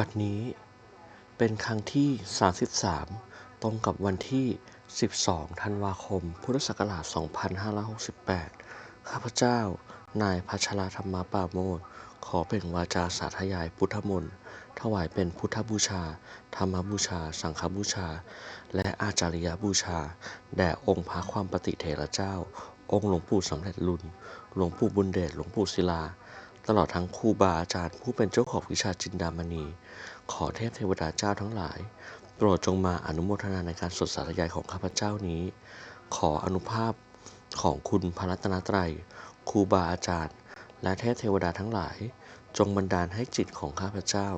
บัดนี้เป็นครั้งที่ 33 ตรงกับวันที่ 12 ธันวาคม พุทธศักราช 2568 ข้าพเจ้า นายพัชรธรรมปาโมทขอเปล่งวาจาสาธยายพุทธมนต์ถวายเป็นพุทธบูชา ธรรมบูชา สังฆบูชา และอาจาริยบูชา แด่องค์พระความปฏิเถระเจ้า องค์หลวงปู่สำเร็จรุนหลวงปู่บุญเดช หลวงปู่ศิลา ตลอดทั้งครูบาอาจารย์ผู้เป็นเจ้าของวิชาจินดามณี ขอเทพเทวดาเจ้าทั้งหลาย โปรดจงมาอนุโมทนาในการสดสาธยายของข้าพเจ้านี้ ขออนุภาพของคุณพระรัตนตรัยครูบาอาจารย์ และเทพเทวดาทั้งหลาย จงบันดาลให้จิตของข้าพเจ้า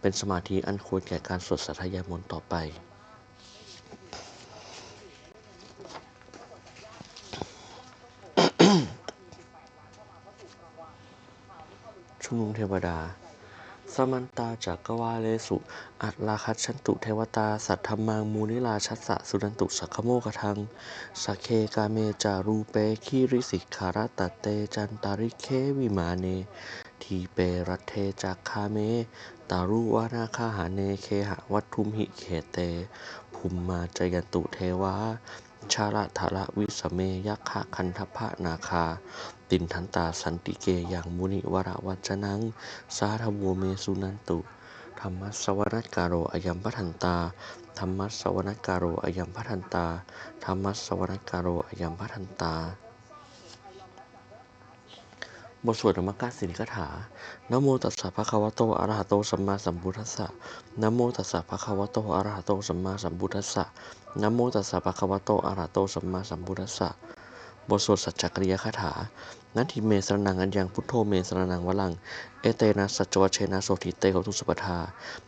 เป็นสมาธิอันควรแก่การสวดสาธยายมนต์ต่อไป ชุมนุมเทวดา สมันตาจักกวาเลสุ อัตลาคัตชันตุเทวตา สัทธมมังมูนิลาชัสสะสุนันตุสักขโมกทังสัเคกาเมจารูเปคีริสิกขารตตเตจันตาริเควิมาเน ทีเปรัตเทจักคาเม ตารุวานาคาหาเนเคหะวัตถุมหิเขเตภุมมาจยันตุเทวา ชาละทะละวิสเมยักขะคันทพะนาคา ตินทันตาสันติเกยังมุนิวระวัจนัง สาธโวเมสุนันตุ ธรรมัสวนักการโรอยัมพัทันตา ธรรมัสวนักการโรอยัมพัทันตา ธรรมัสวนักการโรอยัมพัทันตาบทสวดธรรมกาสินคาถานโมตัสสะภะคะวะโตอะระหะโตสัมมาสัมพุทธัสสะนโมตัสสะภะคะวะโตอะระหะโตสัมมาสัมพุทธัสสะ นะโมตัสสะภะคะวะโตอะระโตสัมมาสัมพุทธัสสะบทสวดสัจจกริยคาถา นัตถิเมสรนังอัญญังพุทโธเมสรนังวลัง เอเตนะสัจจวัชเชนะโสทิเตโหตุสุปทา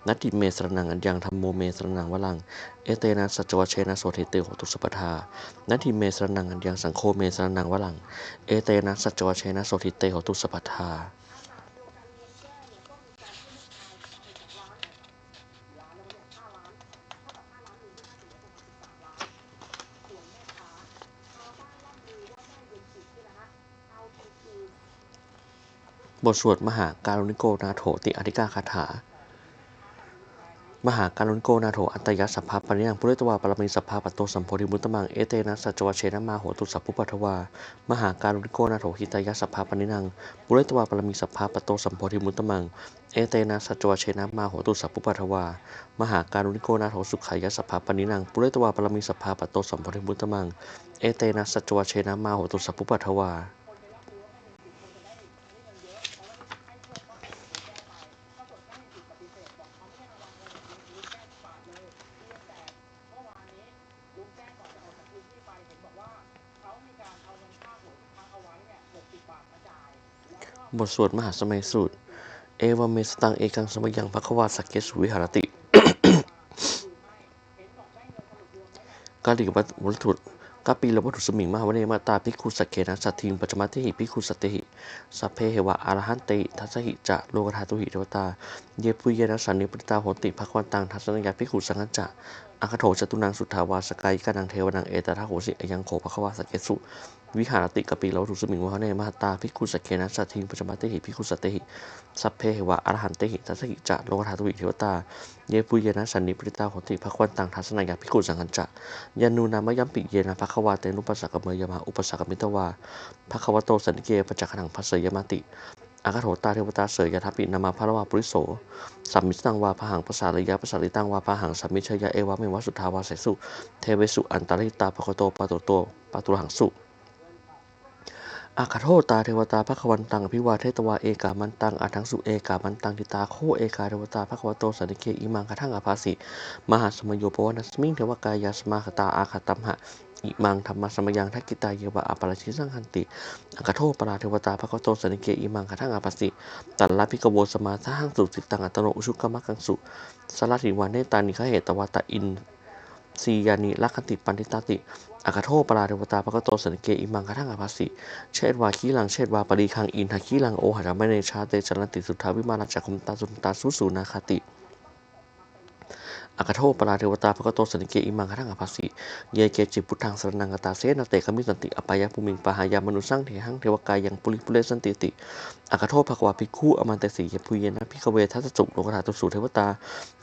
นัตถิเมสรนังอัญญังธรรมโมเมสรนังวลัง เอเตนะสัจจวัชเชนะโสทิเตโหตุสุปทา นัตถิเมสรนังอัญญังสังโฆเมสรนังวลัง เอเตนะสัจจวัชเชนะโสทิเตโหตุสัพพทา บทสวดมหาการุณิโกนาโถติอธิกาคาถา มหาการุณิโกนาโถอัตยัสสัพพะปริยังปุริตวาปรมิสัพพะปัตโตสัมโพธิมุตตมังเอเตนะสัจวัชเชนะมาโหตุสัพพุปัทวามหาการุณิโกนาโถหิตยัสสัพพะปรินังปุริตวาปรมิสัพพะปัตโตสัมโพธิมุตตมังเอเตนะสัจวัชเชนะมาโหตุสัพพุปัทวามหาการุณิโกนาโถสุขายสัพพะปรินังปุริตวาปรมิสัพพะปัตโตสัมโพธิมุตตมังเอเตนะสัจวัชเชนะมาโหตุสัพพุปัทวา บทสวดมหาสมัยสูตร เอวเมสตังเอกังสมยังภควาสักเกสุวิหารติกาลิกวัตวัตถุกาปีลวัตถุสมิงมหาวเนมาตาพิกขุสักเคนะสัตถิงปัจจมาติหิพิกขุสัตติหิสัพเพเหวะอารหันติทัสหิจะโลกธาตุหิเทวตา เยปุยเยนะสันนิปติตาโหติภควันตังทัศนยาพิกขุสังฆจะอาคโถจตุนังสุทธาวาสกายกานังเทวนังเอตทาโหสิอยังโขภควาสักเกสุ วิหารติกปีเราถูกสมิงวะเนมหตาพิกขุสเคนะสัตถิงปัจมาติหิพิกขุสัตหิสัพเพเหวะอรหันติหิทัสหิจะโลกธาตุหิเทวตา เยปุยเยนะสันนิปริตาโหติภควันตังทัศนายาพิกขุสังฆจะยานูนามยัมปิเยนะภควาเตนุปัสสกเมยมาอุปสกมิตวาภควโตสันนิเกปัจจคนังพัสเสยมาติอาคาโถตาเทวตาเสยยทัพปินามาพระวาปุริโสสัมมิตังวาพหังภาษาระยะภาษาลิตังวาพหังสัมมิชยะเอวะเมวะสุทธาวาเสสุ เทเวสุอันตริตาภคโตปาโตโตปาตุหังสุ อาคาโทตาเทวตาภควันตังอภิวาเทตวาเอกามันตังอาทังสุเอกามันตังทิตาโคเอกาเทวตาภควโตสันิเกอิมังคทังอาภาสิมหาสมโยปวนัสมิงเทวกายาสมาคตาอาคตัมหะอิมังธรรมสมยังทักกิตาเยวะอปาราชิสังคันติอาคาโทปราเทวตาภควโตสันิเกอิมังคทังอาภาสิตัลลาภิกโวสมาทังสุสิตังอัตโนอุชุกมักังสุสลัติวานเนตานิคเหตวาตาอิน สียานิลักขันติปันติตาติอากาโทปราเทวตาปะกโตสันเกอิมังคทังอภัสสิเชตวาคีลังเชตวาปรีคังอินทาคีลังโอหัจามเนชาเตจรันติสุทธาวิมาราจักคุมตาสุนตาสุสูนาคติ อากาโทปราเทวตาภกโตสนิเกอิมังคทังอภัสสิเยเกจิพุทธังสรนังกตาเสนเตคมิสันติอปายะภูมิงปะหายามนุสังเทหังเทวกายยังปุริปุเรสันติติอากาโทภควาภิกขุอมันเตสีเยปุเยนะพิกเวทัสสุโลกธาตุสุเทวตา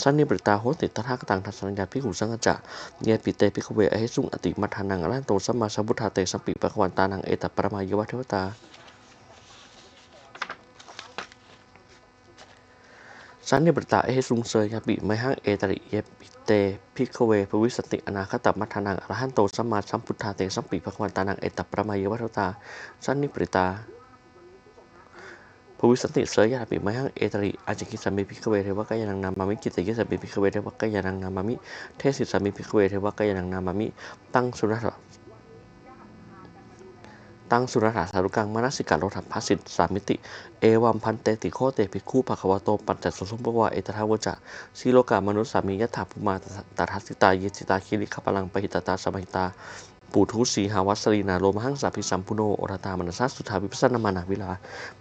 สันนิบริตาโหติตถากตังทัสสัญญาภิกขุสังกจะเยปิเตพิกเวอเหสุงอติมัทานังอรันโตสัมมาสัมพุทธาเตสัมปิปะควันตานังเอตปรมายวะเทวตา สันนิบตาเอสุงเซยยาบิไมหังเอตริเยปิเตพิกเวภวิสติอนาคตมัทานังอรหันโตสัมมาสัมพุทธาเตสัมปิภควันตานังเอตประมายวะเทวตาสันนิบตาภวิสติเสยยาบิไมหังเอตริอาจกิสัมมิพิกเวเทวกายนังนามามิกิตยิสัมมิพิกเวเทวกายนังนามามิเทสิสัมมิพิกเวเทวกายนังนามามิตั้งสุนัต ตั้งสุรถาสารุกังมนสิการโลทัพพสิทธิสามมิติ เอวัมพันเตติโคเตภิกขุภควโตปัญจสุสมปวาเอตทาวจะสีโลกามนุสสามียถาภูมาตทัสสิตาเยจิตาคิริขปลังปหิตตาสมัยตาปูทุสีหาวัสรีนาโลมหังสาพิสัมพุโนโอรตามนัสสุทาวิปัสสนามานาวิลา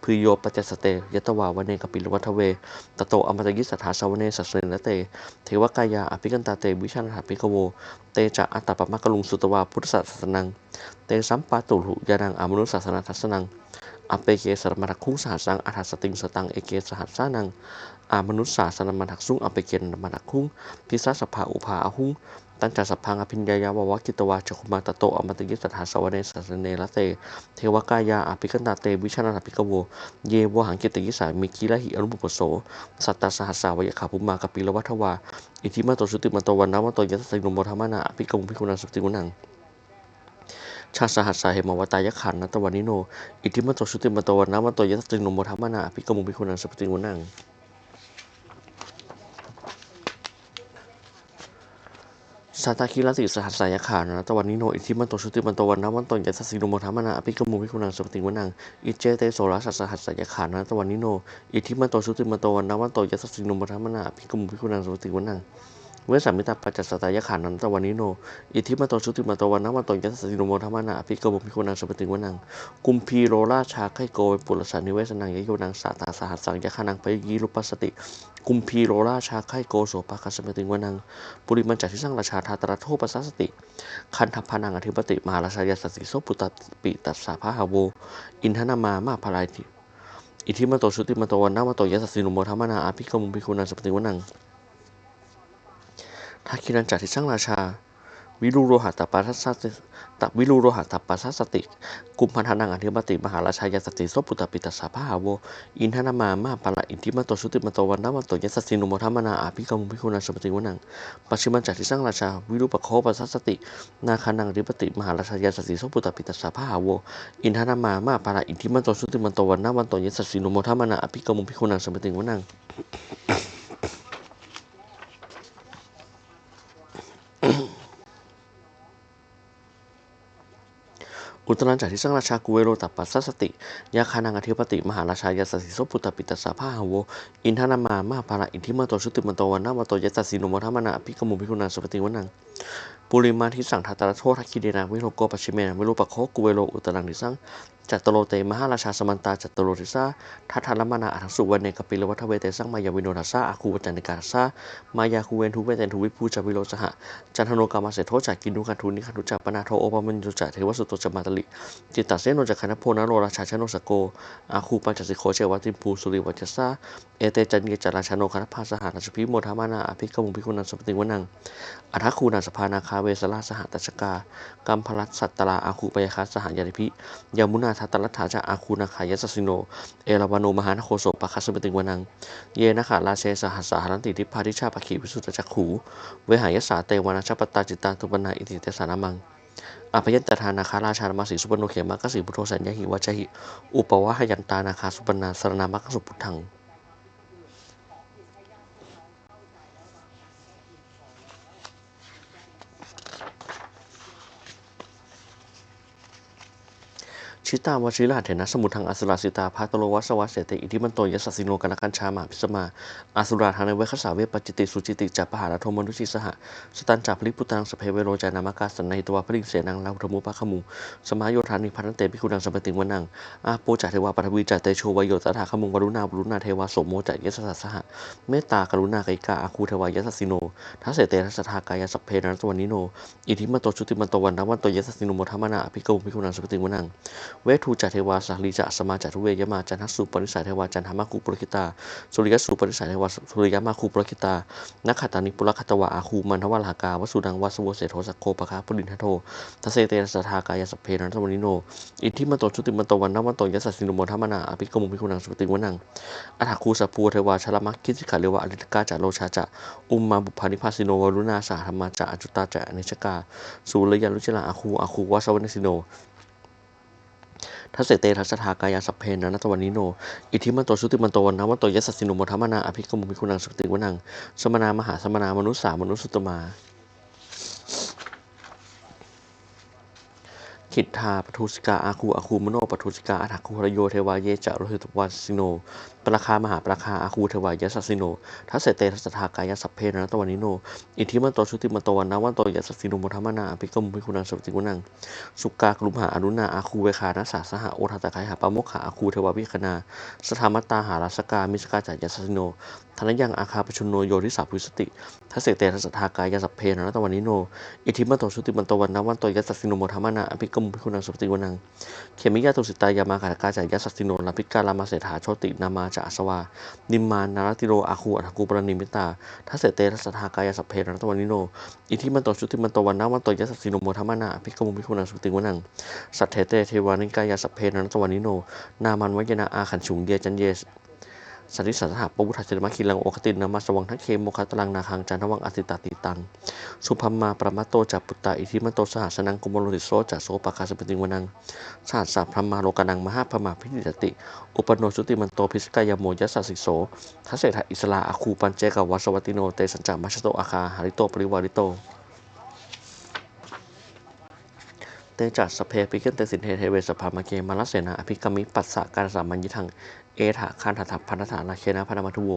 พืโยปเจสเตยตวาวเนกปิลวัทเวตโตอมตยิสถาสาวเนสัสเนเต เทวกายาอภิกันตาเตวิชันหาภิกโว เตจะอัตตปมะกลุงสุตวาพุทธศาสนัง เตสัมปาตุหุยานังอมนุสสาสนาทัสนังอเปเกสรมรักคุงสหัสังอัฏฐสติงสตังเอเกสหัสสานังอามนุสสาสนมรักสุงอเปเกนมรักคุงพิสัสภาอุภาอหุงตั้งจสัพพังอภิญญายาววกิตวาจคุมาตโตอมตยิสถาสวเนสัสเนละเต เทวกายาอภิกันตาเตวิชนาภิกโว เยวหังกิตยิสามิกิละหิอนุปปโส สัตตาสหัสสาวยขาภูมากปิลวัทวา อิทิมาโตสุติมาโตวันนาวันโตยัสสินุโมธรรมนาอภิกมุพิกุณาสุติกุนัง ชาสหัสสาเหมวตายขันนัตวันนิโน อิทธิมตโตชุติมตโตวันนาวันโตยัสติโนโมธรรมนาภิกมุพิคุณังสัพติกุนังสัตาคิรติสหัสสายขานะตวันนิโนอิทิมันโตชุติมันโตวันนาวันโตยัสสิโนโมธรรมนาอภิกมุพิคุณังสัพติกุนังอิเจเตโสรัสสหัสสายขานะตวันนิโนอิทิมันโตชุติมันโตวันนาวันโตยัสสิโนโมธรรมนาอภิกมุพิคุณังสัพติกุนัง เวสามิตาปัจจสตายขานันตวันนิโน อิทิมาโตชุติมาโตวันนาวันโตยัสสิโนโมธรรมนาอภิกมุพิคุณังสัพติกุนัง กุมพีโรราชาไคโกเปุรสานิเวสนังยโยนังสาตาสหัสสังยะขานังไปยีรุปัสติ กุมพีโรราชาไคโกโสภาคัสเมติงวนัง ปุริมันจักทิสังราชาทาตระโทปัสสติ คันทัพพานังอธิปติมหาราชายาสติโสปุตตปิตัสสาภาหาโว อินทนามามาพลายติอิทิมาโตชุติมาโตวันนามาโตยัสสิโนโมธรรมนาอภิกมุพิคุณังสัพติงวนัง ทักขินันจักทิสังราชา วิรูโรหะตปาทัสสติตับวิรูโรหะตปาทัสสติ กุมพันธนังอธิปติมหาราชายาสติโสปุตตปิตัสสาภาหาโว อินทนามามาปะละอินทิมาโตชุติมาโตวันนามาโตยัสสิโนโมธรรมนาอภิกรมุพิคุณังสัพติงวนังปัจฉิมัญจักทิสังราชา วิรูปโคปัสสติ นาคานังอธิปติมหาราชายาสติโสปุตตปิตัสสาภาหาโว อินทนามามาปะละอินทิมาโตชุติมาโตวันนาวันโตยัสสิโนโมธรรมนาอภิกรมุพิคุณังสัพติงวนัง อุตรันจากที่สังราชากุเวโรตัปปัสสสติ ยาคานังอธิปติ มหาราชายาสสิโสปุตตปิตัสสาภาหาโว อินทนามามาภาระอินทิมาโตชุติมันโตวันนามาโตยัสสิโนโมธรรมนาอภิกมุพิคุณาสุปฏิวนัง ปุริมาทิสังทัตตระโททักคิเดนาวิโรโกปัชิเมนะวิโรปะโคกุเวโรอุตรังนิสังจัตตโรเตมหาราชาสมันตาจัตตโรทิสาทัทธารมานาอัทสุวรรณเนกปิลวัฒเวเตสังมายาวิโนทัสสาอาคูวจันติกาทัสามายาคูเวนทุเวเตนทุวิภูจาวิโรสหะจันทโนกามาเสโทจากกินุคันทุนิคันทุจักปนาโทโอปมัญจุจักเทวสุตโตจมาตลิจิตตเสโนจักขันธโพนโรราชาชโนสโกอาคูปัญจสิโคเจวัติภูสุริวัจสาเอเตจันเกจราชโนคันธภาสหาราชพิโมทามานาอภิกมุพิคุนันสปติวนังอัทคูนาสภานาคาเวสลาสหตัชกา กัมพลัสสัตตลาอาคูปยคัสสหยานิพิยามุนาทัตตลัทธาจาอาคูนาขายสสิโน เอราวาโนมหานโคโสปะคัสสปติงวนัง เยนะขาราเชสหัสสารันติทิพาทิชาปะขีวิสุทธจักขู เวหายสาเตวานาชปตาจิตตาตุปนาอิติเตสานามังอภยัญตทานาคาราชานมาสีสุปโนเขมะกสีพุทโธสัญญาหิวัจหิ อุปวะหยันตานาคาสุปนาสรณามะกสุพุทธัง ชิตาวชิราเถนะสมุทังอสุราสิตาภาตโลวัสวะเสติอิทิมันโตยสัสสิโนกันกันชามหาพิสมาอสุราทางในเวคสาเวปจิติสุจิติจัปปหาราโทมนุชิสหะสตันจับลิพุตังสเพเวโรจานามากาสันในตัวพริงเสนังลาหุธมุปะขมุสมาโยธานิพันเตปิคุดังสมปติงวนังอาโปจัตเทวาปฐวีจัตเตโชวโยตถาขมุงวรุณาวรุณาเทวาสมโมจัตยสัสหะเมตตากรุณาไกกาอาคูเทวายสัสสิโนทัสเสเตทัสทากายสัพเพนันตวันนิโนอิทิมันโตชุติมันโตวันนวันโตยสัสสิโนโมทัมนาอภิกมุพิคุดังสมปติงวนังเวทูจัตเทวาสาลีจะสมาจัตุเวยมาจันทสุปริสัยเทวาจันทมาคุปุรคิตาสุริยสุปริสัยเทวาสุริยมาคุปุรคิตานักขัตตานิปุรคัตวะอาคูมันทวัลหากาวสุดังวาสโวเสโทสักโคปะคาปุรินทโททัเสเตสัทากายสัพเพนันตวันนิโน อิทิมันโตชุติมันโตวันนวันโตยัสสินโมทัมนาอภิกมุพิคุดังสมปติวนังอัฏฐคูสัพพูเทวาชลมักคิสิกาเลวะอริตกาจะโลชาจะอุมมาบุพานิพาสิโนวรุณาสาธรรมาจะอจุตาจะอนิชกาสุรยาลุจิลาอาคูอาคูวสวนิสิโน ทัศเตทัสสทากายาสัพเพนะนัตวันนิโน อิทิมันโตชุติมันโตวันนะวันโตยัสสินุโมทัมนาอภิกรมุมิคุณังสุติวนัง สมนามหาสมนามนุสสามนุสสุตมาขิทธาปทุสิกาอาคูอาคูมโนปทุสิกาอัฐคูรโยเทวาเยจะโรหิตวันสิโน ปราคามหาปราคาอาคูเทวายสัสสิโนทัสเสเตทัสทากายาสัพเพนะนัตวันนิโน อิทิมันโตชุติมันโตวันนะวันโตยัสสสินุโมทัมนาอภิกรมุมิคุณังสุติวนัง สุกากลุมหาอนุนาอาคูเวคานัสสาสหโอทัตตะไคหาปะโมกขาอาคูเทวาวิคณาสถามัตตาหาราสกามิสกาจัยยัสสิโนธนยังอาคาปชุนโนโยทิสาพุสติทัสเสเตทัสทากายาสัพเพนะนัตวันนิโน อิทิมันโตชุติมันโตวันนะวันโตยัสสิโนมทัมนาอภิกรมุมิคุณังสุติวนัง เขมิยาตุสิตายามาคาตกาจัยยัสสสิโนลาภิกาลามาเสถาโชตินามาจะอาสวา นิมมานนารติโรอาคูอัฐกูปรณิมิตาทัศเตทัสทากายาสัพเพนะนัตวานิโน อิทิมันโตชุติมันโตวันนาวันโตยัสสิโนโมธรรมนาพิกมุมิคุณังสุติวนัง สัตเทเตเทวานิกายาสัพเพนัตวานิโน นามันวยนาอาขันฉุงเดียจันเย สันติสัทธาปวุฒาเจตมะคิลังโอคตินนามาสวังทักเคโมคตลังนาคังจันทวังอติตาติตัง สุพัมมาประมัตโตจัปุตตาอิทิมันโตสหัสนังกุมโลติโซจัโสปะคาสปติงวนังสหัสสะพรมมาโลกานังมหาพมาพิจิตติ อุปโนสุติมันโตพิสกายโมยัสสสิโสทัสเสถะอิสลาอาคูปัญเจกวัสวัติโนเตสัญจามัชโตอาคาหาริโตปริวาริโตเตจัสสเพปิเกนเตสินเทเทเวสภามะเกมาลเสนาอภิกรรมิปัสสะการสามัญญิทัง เอถาคันถถัพันธฐานาเคนะพนมัทโว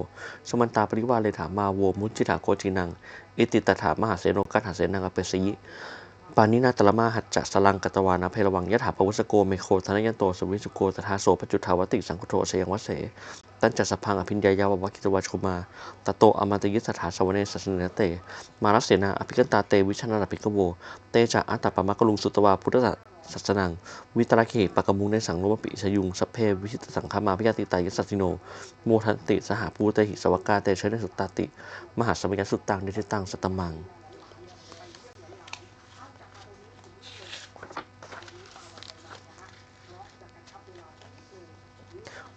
สมันตาปริวาเลถามาโวมุจิถาโกจินัง อิติตถามหาเสนกัตหาเสนังอเปสยิปานินาตละมาหัจจะสลังกตวานาเพระวังยถาปวุสโกเมโคธนยันโตสวิสุโกตถาโสปจุทาวติสังคโทเชยังวเสตันจัสพังอภิญญายาวกิตวาชุมาตโตอมตยิสถาสวเนสัสเนเต มารัสเสนาอภิกันตาเตวิชนาอภิกโว เตจะอัตตปมะกลุงสุตวาพุทธ สัสนัง วิตระเขปะกมุงในสังโนวปิชยุงสเพวิชิตสังคามาพิยาติตายัสสติโน โมทันติ สหภูเตหิสวกาเตเชนสุตตาติ มหาสมัยสุตตังเนติตังสตมัง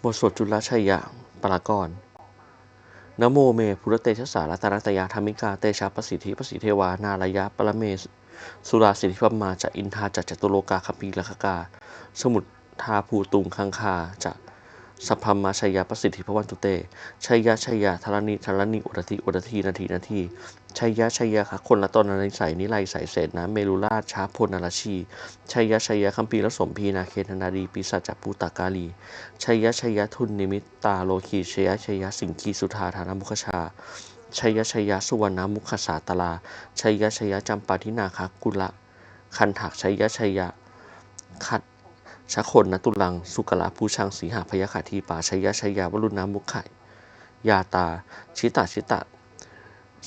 บทสวดจุลชัยยะปรากรนโมเม พุรเตชะสารัตนตยาธรรมิกา เตชะประสิทธิประสิเทวา นารายะปรเม สุราสิทธิพัมมาจะอินทาจะจตุโลกาคปีลคกา สมุททาภูตุงคังคาจะสัพพมมาชัยยะประสิทธิพวันตุเตชัยยะชัยยะธรณีธรณีอุรติอุรทีนาทีนาทีชัยยะชัยยะคะคนละตอนนันใสนิไลใสเศษน้ำเมลุราชช้าพลนราชีชัยยะชัยยะคัมปีละสมพีนาเคธนาดีปีศาจปูตากาลีชัยยะชัยยะทุนนิมิตตาโลคีชัยยะชัยยะสิงคีสุธาธานมุขชา ชัยยะชัยยะสุวรรณมุขสาตลา ชัยยะชัยยะจำปาทินาคากุละ คันถักชัยยะชัยยะขัดชะคนนตุลัง สุกลาภูชังสีหาพยาขาทีป่าชัยยะชัยยะวรุณามุขไขยาตา ชิตาชิตะ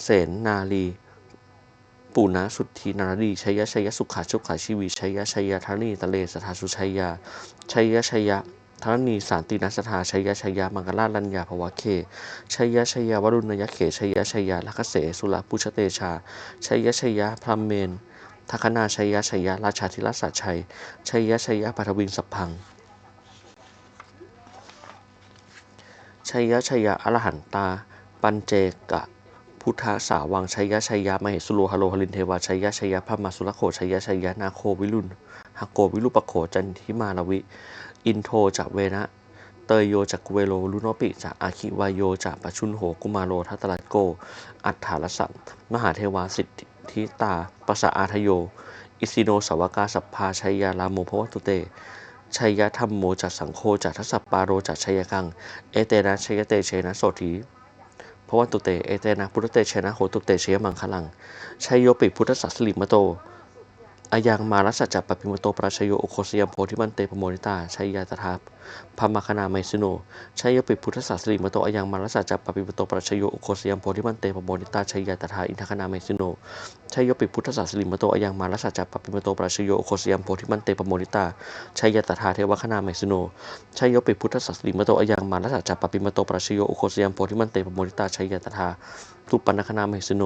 เสนนาลีปูนาสุทธีนารีชัยยะชัยยะสุขาชุขาชีวีชัยยะชัยยะธรณีตะเลสถาสุชัยยาชัยยะชัยยะ ธรณีสานตินัสถาชัยยะชัยยะมังกลาลัญญาภวะเคชัยยะชัยยะวรุณยะเขชัยยะชัยยะลักเสสุลปุชเตชาชัยยะชัยยะพรหมเมนทัคนาชัยยะชัยยะราชาธิราชสัชัยชัยยะชัยยะปัทวิงสัพพังชัยยะชัยยะอรหันตา ปัญเจกะ พุทธสาวังชัยยะชัยยะมเหสุโลหะโลหลินเทวาชัยยะชัยยะพระมาสุรโขชัยยะชัยยะนาโควิรุณหโกวิรุปโขจันทิมาลวิ อินโทจากเวนะ เตยโยจากกุเวโลลุโนปิจากอาคิวายโยจากปชุนโหกุมาโลทัตตลัดโก อัฏฐารสัมมหาเทวาสิทธิตาปสะอาทโย อิสิโนสาวกาสัพพาชัยยาลาโมภวัตุเตชัยยธรรมโมจัดสังโฆจัดทัสสปาโรจัดชัยกัง เอเตนะชัยเตเชนะโสธีพระวันตุเต เอเตนะพุทธเตเชนะโหตุเตเชยมังคลังชัยโยปิพุทธสัสลิมโต อายังมารัสจัปปปิมโตปราชโยโอโคสยมโพธิมันเตปโมนิตาชัยยาตถาพมคณาไมสโนชัยโยปิพุทธสัสสลิมโตอายังมารัสจัปปปิมโตปราชโยโอโคสยมโพธิมันเตปโมนิตาชัยยาตถาอินทคณาไมสโนชัยโยปิพุทธศาสลิมโตอายังมารัสจัปปปิมโตปราชโยโอโคสยามโพธิมันเตปโมนิตาชัยยาตถาเทวคณาไมสุโนชัยโยปิพุทธศาสลิมโตอายังมารัสจัปปปิมโตปราชโยโอโคสยามโพธิมันเตปโมนิตาชัยยาตถา ตุปนนคณาไมสุโน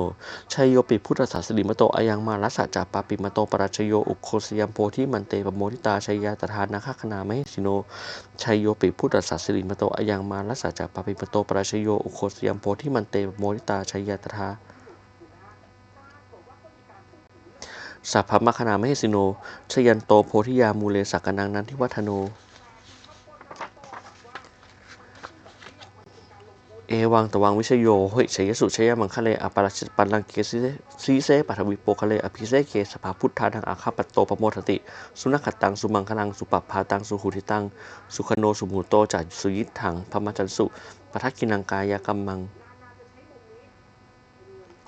ชัยโยปิพุทธศาสลิมโตอายังมารัสสจัปปปิมโตปราชโยอุโคสยามโพธิมันเตปโมนิตาชัยยตถานาคคณาไมสิโนชัยโยปิพุทธศาสลิมโตอายังมารัสสจัปปปิมโตปราชโยอุโคสยามโพธิมันเตปโมนิตาชัยยตถาสัพพมคณามเหสิโนชยันโตโพธิยามูเลสักกนังนันทิวัฒโน เอวังตวังวิชโยเฮ้ยชยสุชยมังคะเลอปาราชิตปันลังเกสิสีเสปัทวิโปคะเลอภิเสเกสภาพุทธานังอาคาปตโตปโมทติ สุนัขตังสุมังคลังสุปปพาตังสุหุทิตัง สุขโนสุมูโตจัดสุยิทถังพมจันสุปทักกินังกายกัมมัง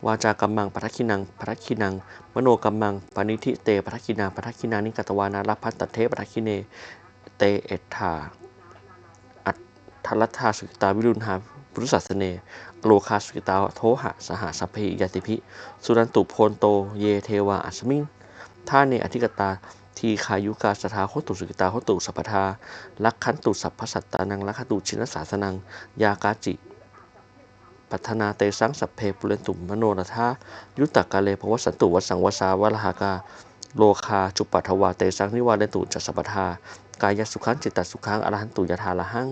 วาจากัมมังปัทคินังปัทคินัง มโนกัมมังปานิธิเตปัทคินาปัทคินานิกตวานาลพัตตเทปัทคิเน เตเอตถาอัตทัลทาสุตาวิรุณหา พุทธศาสเนโลคาสุกิตาโทหะสหสัพเพยติพิสุรันตุโพนโต เยเทวาอัสมิงท่าเนอธิกตาทีขายุกาสถาโคตุสุกิตาโคตุสัพพทาลักขันตุสัพพสัตตานังลักขตุชินสาสนัง ยากาจิปัฒนาเตสังสัพเพปุเรนตุมโนรธายุตตะกาเลภวสันตุวสังวสาวรหากาโลคาจุปปัทวาเตสังนิวาเรนตุจัสสปทากายสุขังจิตตสุขังอรหันตุยถาละหัง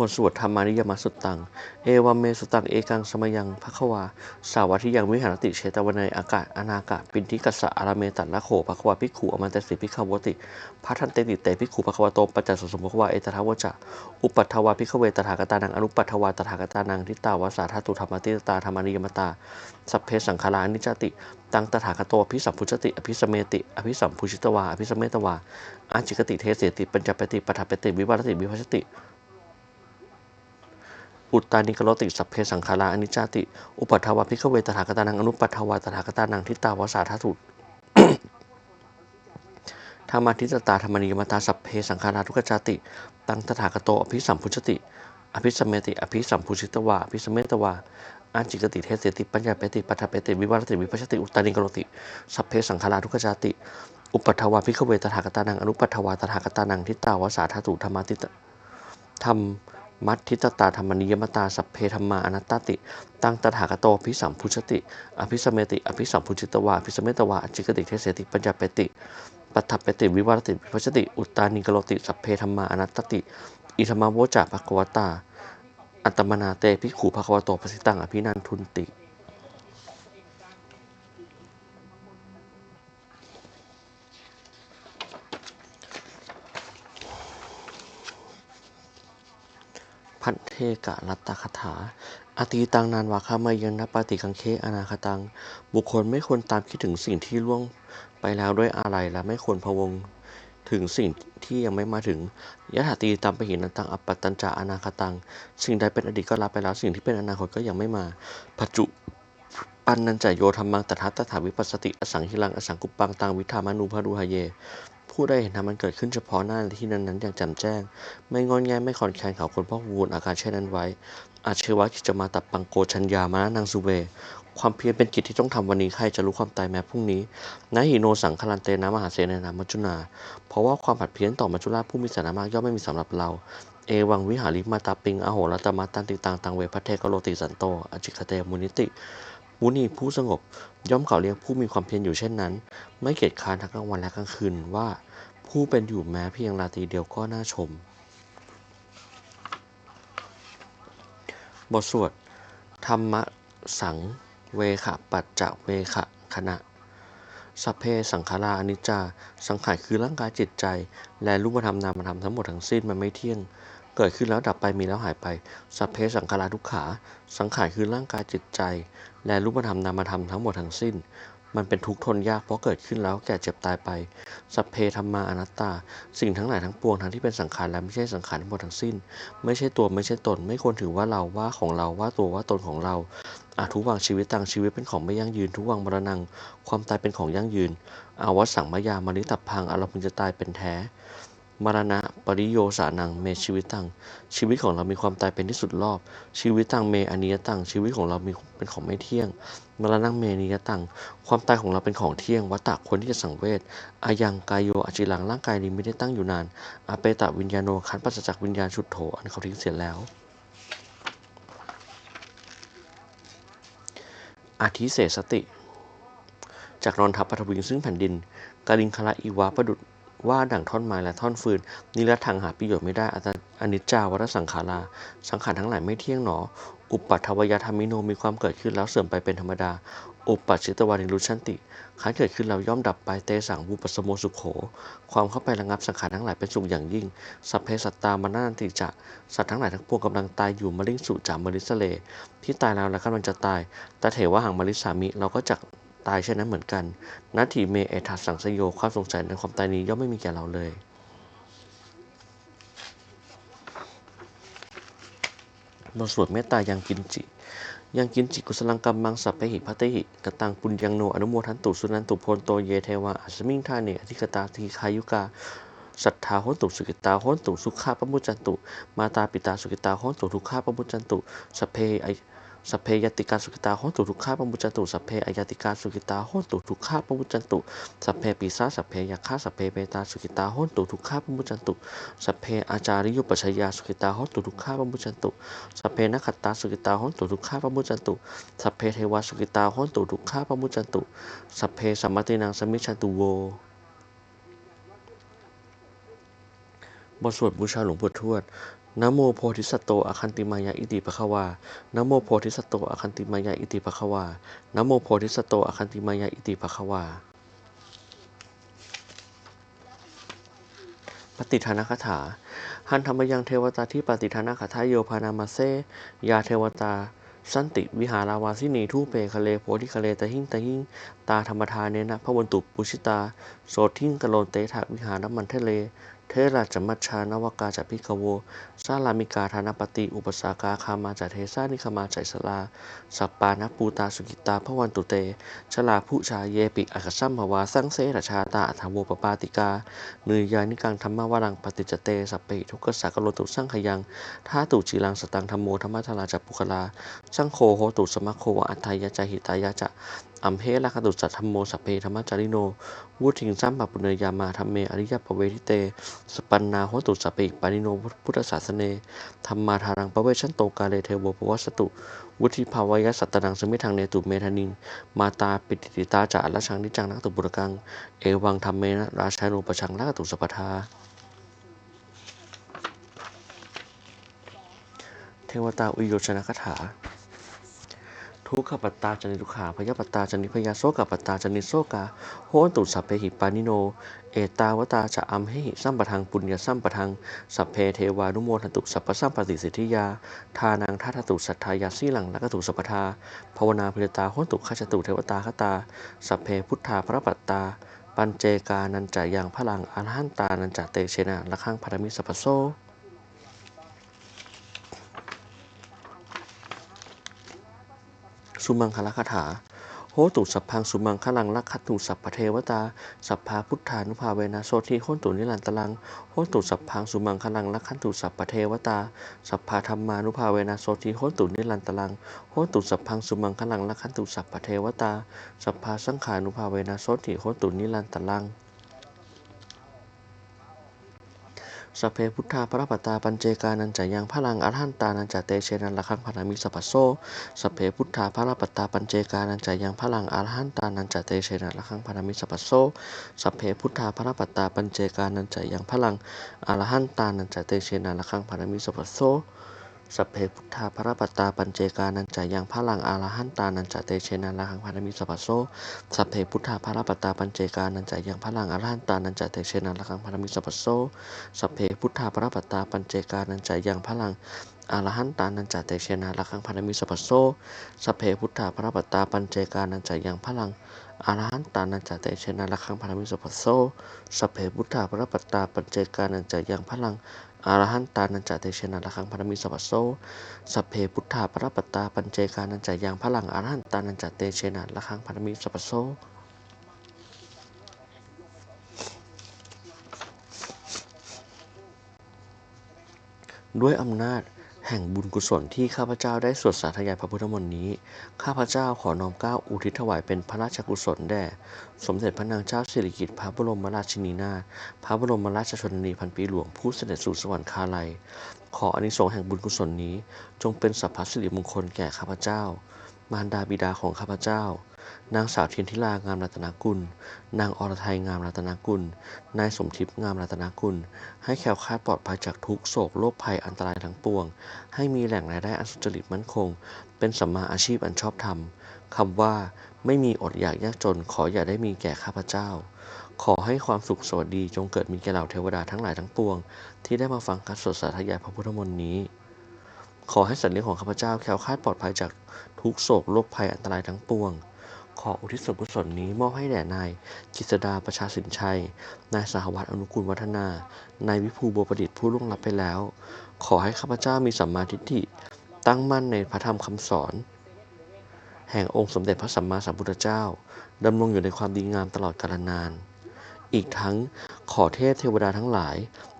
บทสวดธรรมานิยมสุตตัง เอวัมเมสุตัง เอกังสมยังภควา สาวัติยังวิหารติเชตวันในอากาศ อนากาศ ปินทิกัสสะอาราเมตัลละโขภควาภิกขุอมันตสิภิกขวติพัทันเตติเตภิกขุภควาโตปัจจสสมภควาเอตทาวจะ อุปัทถวาภิขเวตถาคตานัง อนุปัทถวาตถาคตานังทิตาวาสาธาตุธรรมติตาธรรมานิยมตา สัพเพสังขารานิจติ ตังตถาคโตอภิสัมพุชติ อภิสเมติ อภิสัมพุชิตวา อภิสเมตวาอาจิกติเทเสติปัญจปติปทัปปติวิวัตติวิภัชติ อุตตานิกโรติสัพเพสังขาราอนิจจติอุปัฏฐวาภิกขเวตถาคตานังอนุปัฏฐวาตถาคตานังทิตาวสาธาตุธรรมาทิตตาธรรมนิยมตาสัพเพสังขาราทุกขจติ ตังตถาคโตอภิสัมพุชติ อภิสเมติ อภิสัมพุชิตวาอภิสเมตวาอาจิกติเทเสติปัญญาเปติปัฏฐเปติวิวัตติวิภัชติอุตตานิกโรติสัพเพสังขาราทุกขจติ อุปัฏฐวาภิกขเวตถาคตานังอนุปัฏฐวาตถาคตานังทิตาวสาธาตุธรรมาทิตธรรม มัททิตตาธรรมนิยมตาสัพเพธรรมาอนัตตติ ตังตถาคโตอภิสัมพุชติ อภิสเมติ อภิสัมพุชิตวาอภิสเมตวาจิกติเทเสติปัญจเปติ ปัฏฐเปติวิวัตติวิพัชติ อุตตานิกโลติสัพเพธรรมาอนัตติ อิธรรมโวจาภควตา อัตตมนาเตภิกขุภควโตปสิตังอภินันทุนติ พันเทกะรัตตคถาอตีตังนานวาคามายังนปฏิกังเคอนาคตัง บุคคลไม่ควรตามคิดถึงสิ่งที่ล่วงไปแล้วด้วยอะไรและไม่ควรพะวงถึงสิ่งที่ยังไม่มาถึงยะถาตีตามไปหินันตังอปปัตตัญจาอนาคตัง สิ่งใดเป็นอดีตก็รับไปแล้ว สิ่งที่เป็นอนาคตก็ยังไม่มา ปัจจุปันนันจโยธรรมังตถาตถาวิปัสสติอสังหิลังอสังกุปปังตังวิธามานุภารุหเย ผู้ได้เห็นธรรมันเกิดขึ้นเฉพาะหน้าในที่นั้นๆอย่างจ่มแจ้ง ไม่งอนแงไม่คอนแคนเขาคนพ่อวูนอาการเช่นนั้นไว้ อาชีวะกิจจะมาตับปังโกชัญญามานะนางสุเว ความเพียรเป็นกิจที่ต้องทำวันนี้ใครจะรู้ความตายแม้พรุ่งนี้นะหิโนสังคลันเตนะมหาเสนนามัจจุนา เพราะว่าความผัดเพี้ยนต่อมัจจุราชผู้มีสานามากย่อมไม่มีสำหรับเราเอวังวิหาริมาตาปิง อโหรัตมาตันติตังตังเวพัทเทกโลติสันโต อจิคเตมุนิติ มุนีผู้สงบ ย่อมเก่าเรียกผู้มีความเพียรอยู่เช่นนั้น ไม่เกียจคร้านทั้งกลางวันและกลางคืนว่า ผู้เป็นอยู่แม้เพียงราตรีเดียวก็น่าชม บทสวดธรรมสังเวขปัจจเวขคณะสัพเพสังขาราอนิจจา สังขารคือร่างกายจิตใจ และรูปธรรมนามธรรมทั้งหมดทั้งสิ้นมันไม่เที่ยง เกิดขึ้นแล้วดับไปมีแล้วหายไป สัพเพสังขาราทุกขา สังขารคือร่างกายจิตใจ และรูปธรรมนามธรรมทั้งหมดทั้งสิ้น มันเป็นทุกข์ทนยากเพราะเกิดขึ้นแล้วแก่เจ็บตายไป สัพเพธรรมาอนัตตา สิ่งทั้งหลายทั้งปวงทั้งที่เป็นสังขารและไม่ใช่สังขารทั้งหมดทั้งสิ้น ไม่ใช่ตัวไม่ใช่ตน ไม่ควรถือว่าเราว่าของเราว่าตัวว่าตนของเราอาทุวังชีวิตตังชีวิตเป็นของไม่ยั่งยืนทุวังมรณงความตายเป็นของยั่งยืนอาวัสังมายามานิตับพังอารมณ์จะตายเป็นแท้ มรณะปริโยสานังเมชีวิตตัง ชีวิตของเรามีความตายเป็นที่สุดรอบ ชีวิตตังเมอนิยตัง ชีวิตของเรามีเป็นของไม่เที่ยง มรณะเมนิยตัง ความตายของเราเป็นของเที่ยง วัตตะควรที่จะสังเวชอายังกายโยอจิลังร่างกายนี้ไม่ได้ตั้งอยู่นานอาเปตะวิญญาโนขันปัสจักวิญญาณชุดโถอันเขาทิ้งเสียแล้วอาทิเสสติ จากนอนทับปฐวีซึ่งแผ่นดินกาลิงคละอีวาประดุด ว่าดั่งท่อนไม้และท่อนฟืนนิรัตถังหาประโยชน์ไม่ได้อัตอนิจจาวัฏสังขารา สังขารทั้งหลายไม่เที่ยงหนอ อุปปัทวยธรรมิโนมีความเกิดขึ้นแล้วเสื่อมไปเป็นธรรมดา อุปปัชชิตวานิรุชันติขันเกิดขึ้นแล้วย่อมดับไปเตสังวูปสโมสุขโข ความเข้าไประงับสังขารทั้งหลายเป็นสุขอย่างยิ่ง สัพเพสัตตามนานันติจะสัตว์ทั้งหลายทั้งปวงกำลังตายอยู่มลิงสุจามลิสเลที่ตายแล้วและกำลังจะตายตาเถวะหังมลิสามิเราก็จะ ตายเช่นนั้นเหมือนกันนัตถิเมเอทัสสังสโยความสงสัยในความตายนี้ย่อมไม่มีแก่เราเลย บทสวดเมตตายังกินจิยังกินจิกุสลังกัมมังสัพเพหิพัตติกตังปุญญังโนอนุโมทันตุสุนันตุโพนโตเยเทวาอัสมิงทาเนอธิกตาทีคายุกาศัทธาโหนตุสุกิตาโหนตุสุขาปมุจจันตุ มาตาปิตาสุกิตาโหนตุทุกขาปมุจจันตุสพเพไอ สพเพยติกาสุกิตาโหนตุทุกขาปมุจจันตุสพเพอายติกาสุกิตาโหนตุทุกขาปมุจจันตุสพเพปีสาสพเพยาคาสพเพเปตาสุกิตาโหนตุทุกขาปมุจจันตุสพเพอาจาริยุปชยาสุกิตาโหนตุทุกขาปมุจจันตุสัพเพนักขัตตาสุกิตาโหนตุทุกขาปมุจจันตุสัพเพเทวาสุกิตาโหนตุทุกขาปมุจจันตุสัพเพสัมมตินังสมิชนตุโวบทสวดบูชาหลวงปู่ทวด นะโมโพธิสัตโตอะคันติมายาอิติปะคะวานะโมโพธิสัตโตอะคันติมายาอิติปะคะวานะโมโพธิสัตโตอะคันติมายาอิติปะคะวา ปฏิทานคาถา หันธรรมยังเทวตาที่ปฏิทานคาถาโยพานามาเซยาเทวตาสันติวิหาราวาสินีทูเปคะเลโพธิคะเลตะหิงตะหิงตาธรรมทานเนนะพระวันตุปุชิตา โสทิงกะโลนเตถะวิหารมันเทเล เทราจมัชชานวกาจัพิกโวสาลามิกาธานปฏิ อุปสากาคามาจัเทสานิคมาจัยสลา สัปปานปูตาสุกิตาพระวันตุเต ชลาผู้ชาเยปิอักษัมภวาสังเสรชาตาอัทโวปปาติกาเนยยานิกังธรรมวรังปฏิจเต สัพเพทุกขสักกโลตุสังขยังท่าตุจีรังสตังธรรมโมธรรมทาราจัปุคลาสังโฆโหตุสมะโควะอัฏฐายจหิตายะจะ อัมเพลคตุสัทธรรมโมสัพเพธรรมจาริโน วุทิงสัมปปุเนยามาธรรมเมอริยปเวทิเต สปันนาโหตุสัพเพปานิโนพุทธศาสเนธรรมาทารังปเวชันโตกาเลเทวปวัสสตุ วุธิภาวยสัตตนังสมิทังเนตุเมธานิง มาตาปิติติตาจาละชังนิจังนักตุบุรกัง เอวังธรรมเมนะราชานุปชังละกตุสัพทาเทวตาอุโยชนะคาถา ทุกขปัตตาจนิทุกขาพยปัตตาจนิพยาโสกปัตตาจนิโสกาโหตุสัพเพหิปานิโน เอตาวตาจะอัมเหหิสัมปทังปุญญาสัมปทังสัพเพเทวานุโมทันตุสัพพสัมปติสิทธิยา ทานังทัตตุสัทธายาสีหลังละกตุสัพพทาภาวนาพิรตาโหตุขจตุเทวตาคตา สัพเพพุทธาพระปัตตา ปัญเจกานันจายังพลังอรหันตานันจาเตเชนะละข้างพารมิสัพโซ สุมังคลคาถา โหตุสัพพังสุมังคลังลักขตุสัพพเทวตา สัพพาพุทธานุภาเวนะโสทีโหตุนิรันตลัง โหตุสัพพังสุมังคลังลักขตุสัพพเทวตา สัพพาธรรมานุภาเวนะโสทีโหตุนิรันตลัง โหตุสัพพังสุมังคลังลักขตุสัพพเทวตา สัพพาสังขานุภาเวนะโสทีโหตุนิรันตลัง สัพเพพุทธาพระปัตตาปัญเจกานันจายังพลังอรหันตานันจาเตเชนันละคังพานามิสัพโซสัพเพพุทธาพระปัตตาปัญเจกานันจายังพลังอรหันตานันจาเตเชนันละคังพานามิสัพโซสัพเพพุทธาพระปัตตาปัญเจกานันจายังพลังอรหันตานันจาเตเชนันละคังพานามิสัพพโซ สัพเพพุทธาพระปัตตาปัญเจกานันจายังพระลังอาราหันตานันจาเตเชนะระหังพันธมิสัพโซสัพเพพุทธาพระปัตตาปัญเจกานันจายังพระลังอาราหันตานันจาเตเชนะระหังพันธมิสัพโซสัพเพพุทธาพระปัตตาปัญเจกานันจายังพระลังอารหันตานันจาเตเชนะระหังพันธมิสัพโซสัพเพพุทธาพระปัตตาปัญเจกานันจายังพลังอารหันตานันจาเตเชนะระหังพันธมิสัพโซสัพเพพุทธาพระปัตตาปัญเจกานันจายังพลัง อารหันตานันจะเตเชนะระคังพันธมิสัสโซสัพเพพุทธาปรปัตตาปัญเจกานันจายังพลังอารหันตานันจะเตเชนะระคังพันธมิสัสโซด้วยอำนาจ แห่งบุญกุศลที่ข้าพเจ้าได้สวดสาธยายพระพุทธมนต์นี้ ข้าพเจ้าขอน้อมเกล้าอุทิศถวายเป็นพระราชกุศลแด่ สมเด็จพระนางเจ้าสิริกิติ์พระบรมราชินีนาถ พระบรมราชชนนีพันปีหลวงผู้เสด็จสู่สวรรคาลัย ขออานิสงส์แห่งบุญกุศลนี้ จงเป็นสัพพสิริมงคลแก่ข้าพเจ้า มารดาบิดาของข้าพเจ้า นางสาวเทียนทิลางามรัตนกุล นางอรไทยงามรัตนกุล นายสมทิพย์งามรัตนกุล ให้แคล้วคลาดปลอดภัยจากทุกโศกโรคภัยอันตรายทั้งปวง ให้มีแหล่งรายได้อันสุจริตมั่นคง เป็นสัมมาอาชีพอันชอบธรรมคำว่าไม่มีอดอยากยากจนขออย่าได้มีแก่ข้าพเจ้า ขอให้ความสุขสวัสดีจงเกิดมีแก่เหล่าเทวดาทั้งหลายทั้งปวง ที่ได้มาฟังการสวดสาธยายพระพุทธมนต์นี้ขอให้สัตว์เลี้ยงของข้าพเจ้าแคล้วคลาดปลอดภัยจากทุกโศกโรคภัยอันตรายทั้งปวง ขออุทิศส่วนกุศลนี้มอบให้แด่นายกิษดาประชาสินชัย นายสหวัตอนุกูลวัฒนา นายวิภูบัวประดิษฐ์ผู้ล่วงลับไปแล้ว ขอให้ข้าพเจ้ามีสัมมาทิฏฐิ ตั้งมั่นในพระธรรมคำสอน แห่งองค์สมเด็จพระสัมมาสัมพุทธเจ้า ดำรงอยู่ในความดีงามตลอดกาลนาน อีกทั้งขอเทพเทวดาทั้งหลาย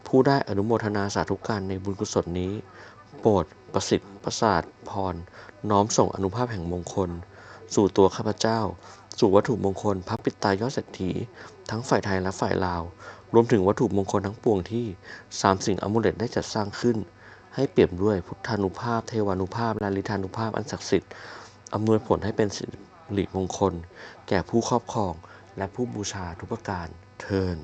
ผู้ได้อนุโมทนาสาธุการในบุญกุศลนี้ โปรดประสิทธิ์ประสาทพร น้อมส่งอนุภาพแห่งมงคล สู่ตัวข้าพเจ้า สู่วัตถุมงคลพระปิตายอดเศรษฐีทั้งฝ่ายไทยและฝ่ายลาว รวมถึงวัตถุมงคลทั้งปวงที่สามสิ่งอมุเลตได้จัดสร้างขึ้น ให้เปี่ยมด้วยพุทธานุภาพ เทวานุภาพ และลิธานุภาพอันศักดิ์สิทธิ์อำนวยผลให้เป็นสิริมงคล แก่ผู้ครอบครองและผู้บูชาทุกประการเทิน